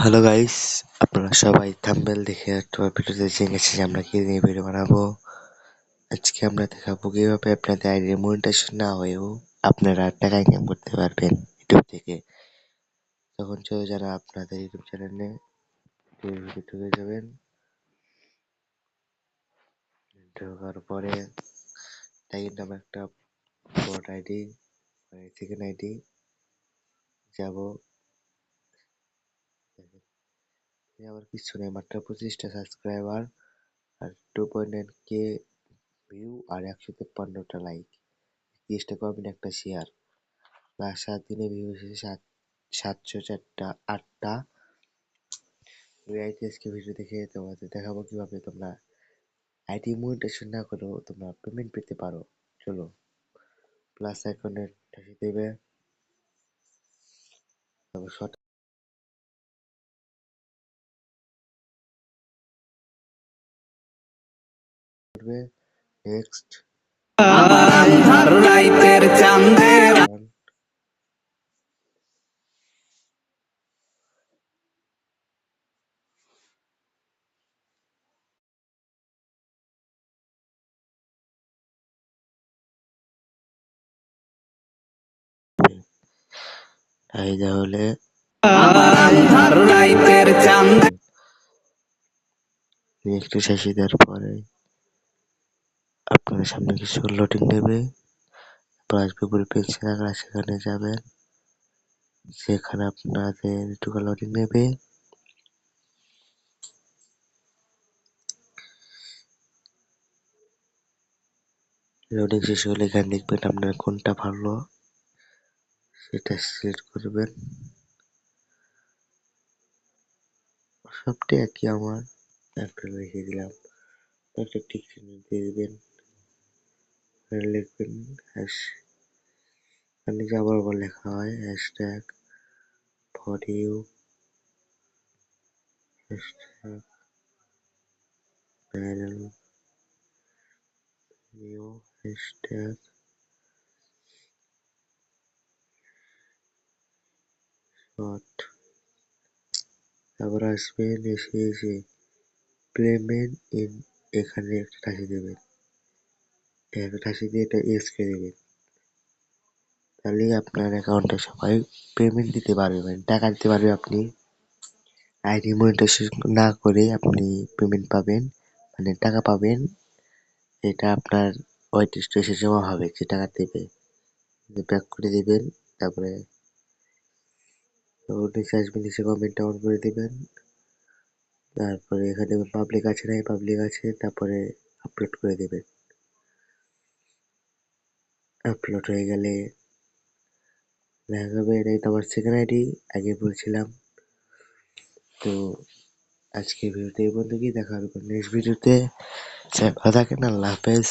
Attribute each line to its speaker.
Speaker 1: Hello guys আপনারা সবাই thumbnail দেখে তোমার ভিডিওতে জেনে গেছে যে আমরা কি নিয়ে ভিডিও বানাবো? আজকে আমরা দেখাবো কীভাবে আপনাদের আইডি মনিটাইজেশন না হয়েও আপনারা টাকা ইনকাম করতে পারবেন ইউটিউব থেকে। তখন চলে যারা আপনাদের ইউটিউব চ্যানেলে ঢুকে যাবেন। ঢোকার পরে টাইম নামে একটা বট আইডি সেকেন্ড আইডি যাব। আমার কিছু নেই, মাত্র পঁচিশটা সাবস্ক্রাইবার আর two point nine K view আর একশো তেপ্পান্নটা লাইক তিরিশটা কমেন্ট একটা শেয়ার লাস্ট সাত দিনে ভিউ এসেছে সাত, সাতশো চারটা, আটটা। আইটি আজকে ভিডিও দেখে তোমাদের দেখাবো কীভাবে তোমরা আইটি মনিটাইজেশন না করেও তোমরা পেমেন্ট পেতে পারো। চলো প্লাস আইকনে দেবে। তারপর করবে নেক্সট এই তাহলে নেক্সট শেষে পরে আপনাদের সামনে কিছু লোডিং নেবে। গুগল পেন্সিল আঁকড়া সেখানে যাবেন। সেখানে আপনাদের একটু লোডিং নেবে। লোডিং শেষ হলে এখানে দেখবেন আপনার কোনটা ভালো, সেটা সিলেক্ট করবেন। সবটাই একই আমার। একটা রেখে দিলাম। একটা চিহ্ন দিয়ে দিবেন। লিখবেন হ্যাশ এখানে যাবার পর লেখা হয় hashtag for you hashtag viral new hashtag short তারপর আসবেন, এসে এসে পেমেন্ট ইন এখানে একটা ঠাসি দেবেন। ঠাসি দিয়ে এটা এস কে দেবেন। তাহলেই আপনার অ্যাকাউন্টে সবাই পেমেন্ট দিতে পারবে মানে টাকা দিতে পারবে আপনি। আইডি মনিটাইজেশন না করে আপনি পেমেন্ট পাবেন মানে টাকা পাবেন। এটা আপনার ওয়াইট স্টেশে জমা হবে যে টাকা দেবে। ব্যাক করে দেবেন, তারপরে নিচে আসবেন কমেন্ট অন করে দেবেন। তারপরে এখানে পাবলিক আছে না পাবলিক আছে, তারপরে আপলোড করে দেবেন। আপলোড হয়ে গেলে দেখা যাবে এটাই তো আমার সেকেন্ড আইডি আগে বলছিলাম। তো আজকে ভিডিওতে এই পর্যন্ত কি দেখা হবে নেক্সট ভিডিওতে। ভালো থাকেন, আল্লাহ হাফেজ।